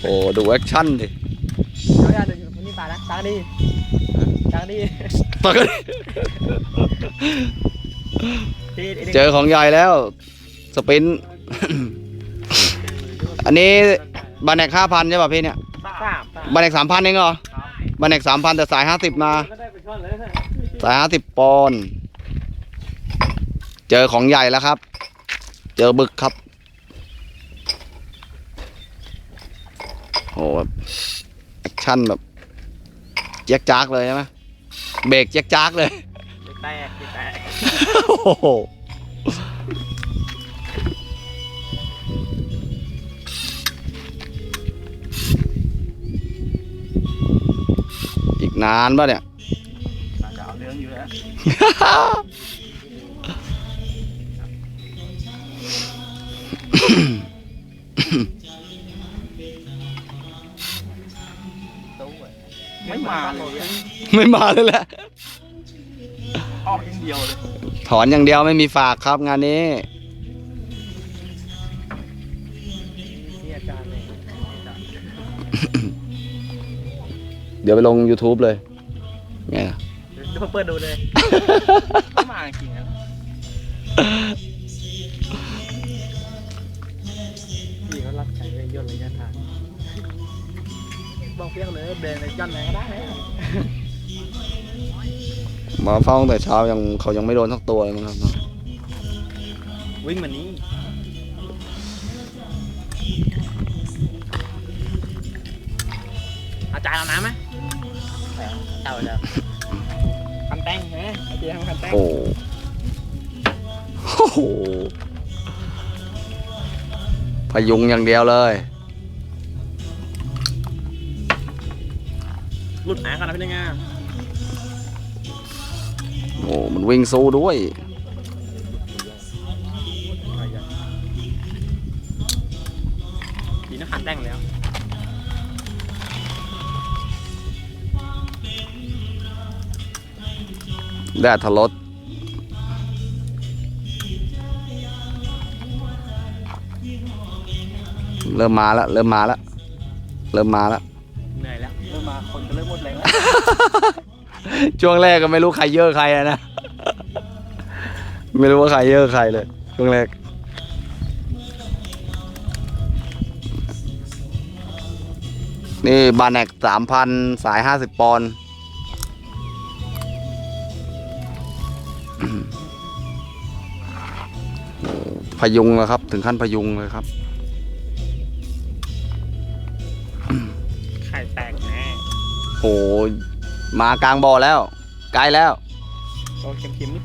โอ้ดูแอคชั่นดิเอาอย่าดูมันนี่ปลานะตังดีตังดีปกติที่ได็กเจอของใหญ่แล้ว สปิน อันนี้บันแอกห้าพันใช่ป่ะพี่เนี่ยสามสามบันแอกสามพันเองเหรอบันแอกสามพันแต่สายห้าสิบมาก็ได้ไปช่อนเลยนะสายห้าสิบปอนด์เจอของใหญ่แล้วครับ เจอบึกครับ โอ้แบบแอคชั่นแบบเจ๊ยกจากเลยใช่ไหมเบรกเจ๊ยกจากเลยแตกแตกโอ้โหอีกนานป่ะเนี่ยจะเอาเรื่องอยู่แล้ว ม่มาเลยไม่มาเลยแหละ ออกอย่างเดียวเลยถอนอย่างเดียวไม่มีฝากครับงานนี้ นี่อาจารย์เลยเดี๋ยวไปลง YouTube เลยไงล่ะดูเปิดดูเลย มาเฝ้าตั้งแต่เช้ายังเขายังไม่โดนสักตัวเลยมั้งครับ วิ่งมานี้อาจารย์เอาน้ำไหมเอาแล้วคันแต้งใช่ไหมอาจารย์คันแต้งโอ้โอ้โหพยุงอย่างเดียวเลยหลุดหางกันนะพี่ยังไง โอ้มันวิ่งสู้ด้วย ดีนะคันแต้งแล้วแดดทะลดเริ่มมาแล้วเริ่มมาแล้วเริ่มมาแล้ว เหนื่อยแล้วเริ่มมาคนก็เริ่มหมดแรงแล้ว ช่วงแรกก็ไม่รู้ใครเยอะใครอะนะ ไม่รู้ว่าใครเยอะใครเลย ช่วงแรก นี่บาแนกสามพันสายห้าสิบปอนด์โอ้พยุงแล้วครับ ถึงขั้นพยุงเลยครับ ไข่แตกแน่โอ้ย มากลางบ่อแล้วไกลแล้วโอ้เค็มๆนิด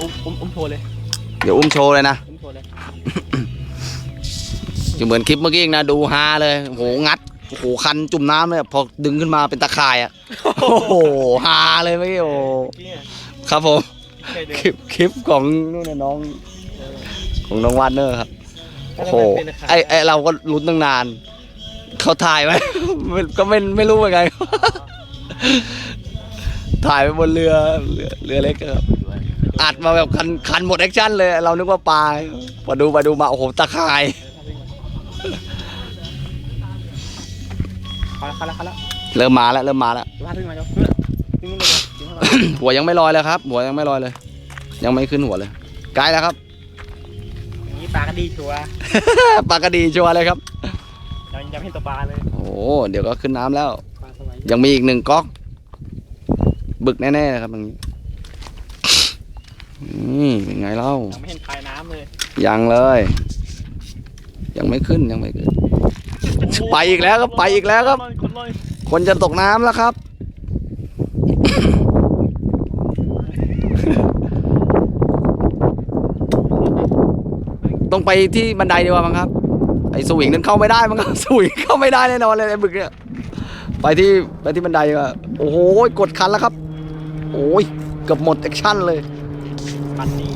อุ้มอุ้มอุ้มโทรเลยเดี๋ยวอุ้มโชว์เลยนะอุ้มโทรเลยจะเหมือนคลิปเมื่อกี้เองนะดูฮาเลยโอ้โหงัดโอ้โหคันจุ่มน้ำเลยพอดึงขึ้นมาเป็นตะข่ายอะโอ้โหฮาเลยเมื่อกี้โอ้โหนี่ครับผมเคยเดินคลิปคลิปของนู่นนะน้องของน้องวานเนอร์ครับโอ้โหไอไอเราก็ลุ้นตั้งนาน เขาถ่ายไว้มันก็ไม่ไม่รู้เหมือนกันถ่ายไปบนเรือเรือเรือเล็กอะครับอัดมาแบบคันคันหมดแอคชั่นเลย เรานึกว่าปลาพอดูไปดูมาโอ้โหตะข่ายเขาแล้วเขาแล้วเขาแล้วเริ่มมาแล้วเริ่มมาแล้วว่าขึ้นมาจ้ะขึ้นมาเลยขึ้นมาเลยหัวยังไม่ลอยเลยครับ หัวยังไม่ลอยเลย ยังไม่ขึ้นหัวเลยใกล้แล้วครับอย่างนี้ปลาก็ดีชัวร์ปลากระดีชัวร์เลยครับ ยังยังไม่เห็นตัวปลาเลยโอ้โหเดี๋ยวก็ขึ้นน้ำแล้ว ปลาสมัยยังมีอีกหนึ่งก๊อก บึกแน่ๆครับตรงนี้นี่เป็นไงเล่า ยังไม่เห็นคายน้ำเลยยังเลย ยังไม่ขึ้นยังไม่ขึ้น ไปอีกแล้วครับไปอีกแล้วครับคนลอยคนจะตกน้ำแล้วครับ ต้องไปที่บันไดดีกว่ามั้งครับ ไอ้สวิงนั้นเข้าไม่ได้มั้งครับสวิงเข้าไม่ได้แน่นอนเลยไอ้บึกเนี่ยไปที่ไปที่บันไดดีกว่าโอ้โหกดคันแล้วครับ โอ้ยเกือบหมดแอคชั่นเลยปันนี้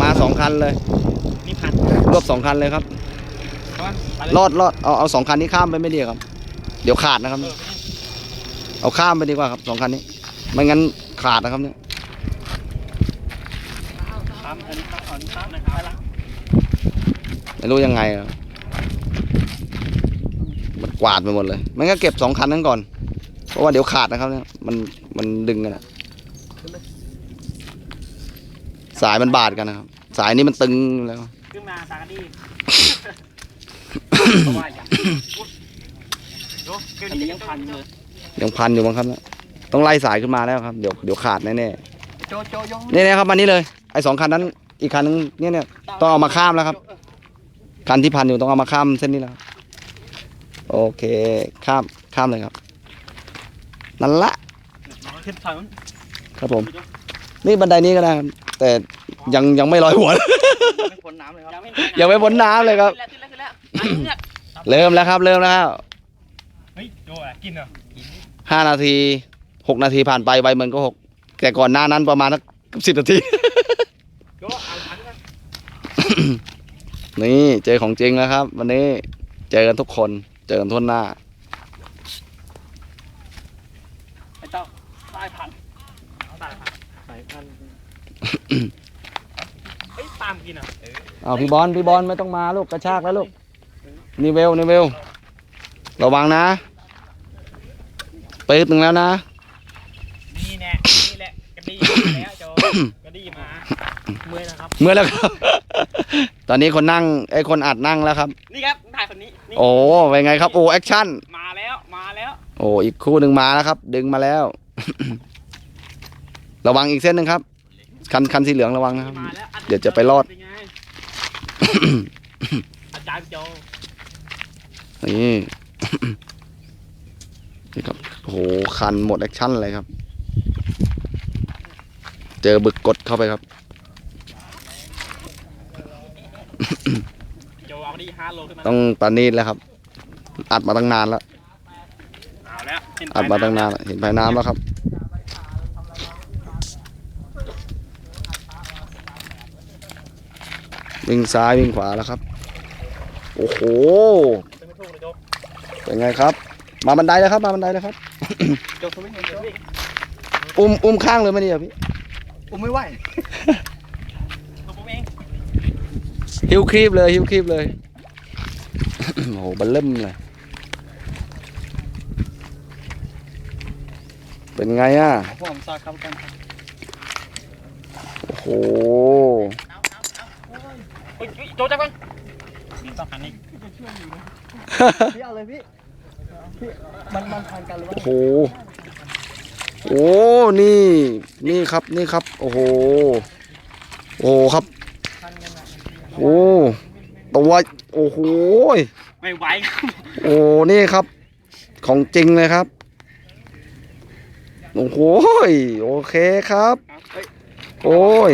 มาสองคันเลยนี่พันรวบสองคันเลยครับใช่ไหมไปเลยรอดรอดเอาเอาสองคันนี้ข้ามไปไม่ดีครับ เดี๋ยวขาดนะครับ เออเอาข้ามไปดีกว่าครับสองคันนี้ ไม่งั้นขาดนะครับเนี่ย ไม่รู้ยังไงอะมันกวาดไปหมดเลย มันก็เก็บสองคันนั้นก่อน เพราะว่าเดี๋ยวขาดนะครับเนี่ยมันมันดึงกันอะสายมันบาดกันนะครับ สายนี้มันตึงแล้ว ขึ้นมาตากระดีเพราะว่าอย่างโอ้อันนี้ยังพันเลยยังพันอยู่บ้างครับเนี่ยต้องไล่สายขึ้นมาแล้วครับ เดี๋ยวเดี๋ยวขาดแน่โจโจยงๆนี่นะครับมันนี้เลย ไอ้สองคันนั้น อีกคันนึงเนี่ยเนี่ยต้องเอามาข้ามแล้วครับ คันที่พันอยู่ต้องเอามาข้ามเส้นนี้แล้วโอเคข้ามข้ามเลยครับ นั่นละขึ้นทางครับผม นี่บันไดนี้ก็ได้ครับแต่ยังยังไม่ลอยหัว ไม่พ้นน้ำเลยครับยังไม่พ้นน้ำเลยครับขึ้นแล้วขึ้นแล้วขึ้นแล้วเริ่มแล้วครับ เริ่มแล้วเฮ้ยโจอะกินเหรอห้านาทีหกนาทีผ่านไปใบมันก็หกแต่ก่อนหน้านั้นประมาณสักสิบนาทีโจเอาอั นนั้นนี่เจอของจริงแล้วครับ วันนี้เจอกันทุกคนเจอกันทั่วหน้าไอ้เจ้าสายพันธุ์สายพันธุ์สายพันธุ์เฮ้ยตามกินอะเอาพี่บอลพี่บอลไม่ต้องมาลูกกระชากแล้วลูกนี่เวลนี่เวลระวังนะปืดหนึ่งแล้วนะ นี่แน่นี่แหละกระดีมาแล้วโจกระดีมาเมื่อยนะครับ เมื่อแล้วครับ ตอนนี้คนนั่งไอ้คนอัดนั่งแล้วครับ นี่ครับถ่ายคนนี้นี่โอ้เป็นไงครับโอ้แอคชั่นมาแล้วมาแล้วโอ้อีกคู่หนึ่งมาแล้วครับ ดึงมาแล้ว ระวังอีกเส้นหนึ่งครับ คันคันสีเหลืองระวังนะครับ มาแล้วเดี๋ยวจะไปรอด เป็นไงอาจารย์โจนี่ นี่ครับโอ้โหคันหมดแอคชั่นเลยครับ เจอบึกกดเข้าไปครับ โจเอา ดิห้าโลขึ้นมาต้องปานีดแล้วครับ อัดมาตั้งนานแล้ว เอาแล้วเห็นอัดมาตั้งนานแล้วเห็นภายน้ำแล้วครับ วิ่งซ้ายวิ่งขวาแล้วครับ โอ้โหไม่ถูกเลยโจเป็นไงครับ มาบันไดแล้วครับ มาบันไดแล้วครับ โจไม่เห็นโจวิ่งอุ้มอุ้มข้างเลยไหมเนี่ยพี่ ผมไม่ไหวตัวผมเอง หิวครีบเลยหิวครีบเลย โหบันเริ่มเลย เป็นไงอะผมซอยเข้ากันครับโอ้โหโจจับกันต้องหันนี่พี่เอาเลยพี่พี่มันมันพันกันหรือว่าโอ้โหโอ้นี่ นี่ครับนี่ครับ โอ้โห โอ้ครับ โอ้ตัวโอ้โห ไม่ไหวครับ โอ้นี่ครับ ของจริงเลยครับโอ้โหโอเคครับเฮ้ยโอ้ย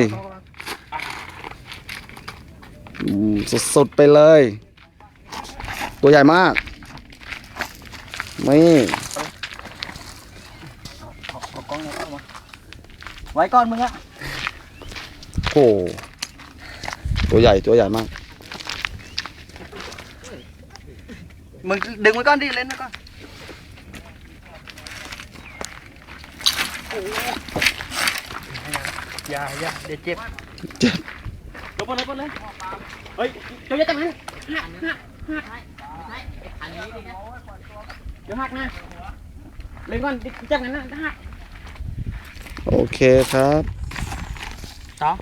อืมสุดๆไปเลย ตัวใหญ่มากนี่เอากล้องเนี่ยเข้ามาไว้ก่อนมึงอะ โอ้ตัวใหญ่ตัวใหญ่มาก มึงดึงไว้ก่อนดิเล่นไว้ก่อนอย่าอย่าเดี๋ยวเจ็บเจ็บจบเลยจบเลยเฮ้ยเจ้าอย่าจับมันหักหักหักเดี๋ยวหักนะเล่นก่อนจับกันนะหักโอเคครับต่อ